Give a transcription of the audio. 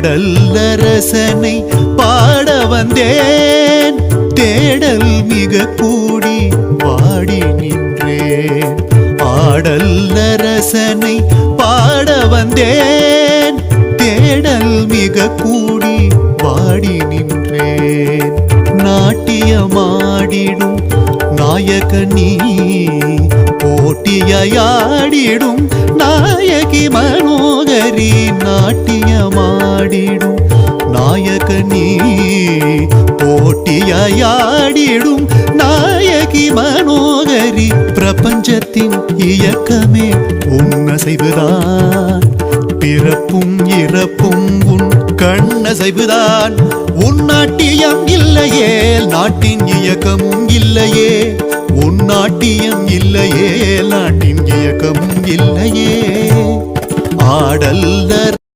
ஆடல்லரசனை பாட வந்தேன். தேடல் மிக கூடி பாடி நின்றேன். ஆடல்லரசனை பாட வந்தேன். தேடல் மிக கூடி பாடி நின்றேன். நாட்டியமாடிடும் நாயக நீ போட்டியாடிடும் நாயகி மனோகரி நாட்டியமாடிடும். நாயக நீ போட்டியாடிடும் நாயகி மனோகரி பிரபஞ்சத்தின் இயக்கமே உன்னசைவுதான். பிறப்பும் இறப்பும் உன் கண்ணசைவுதான். உன் நாட்டியம் இல்லையே நாட்டின் இயக்கமும் இல்லையே. உன் நாட்டியம் இல்லையே நாட்டின் இயக்கமும் இல்லையே. ஆடல்ல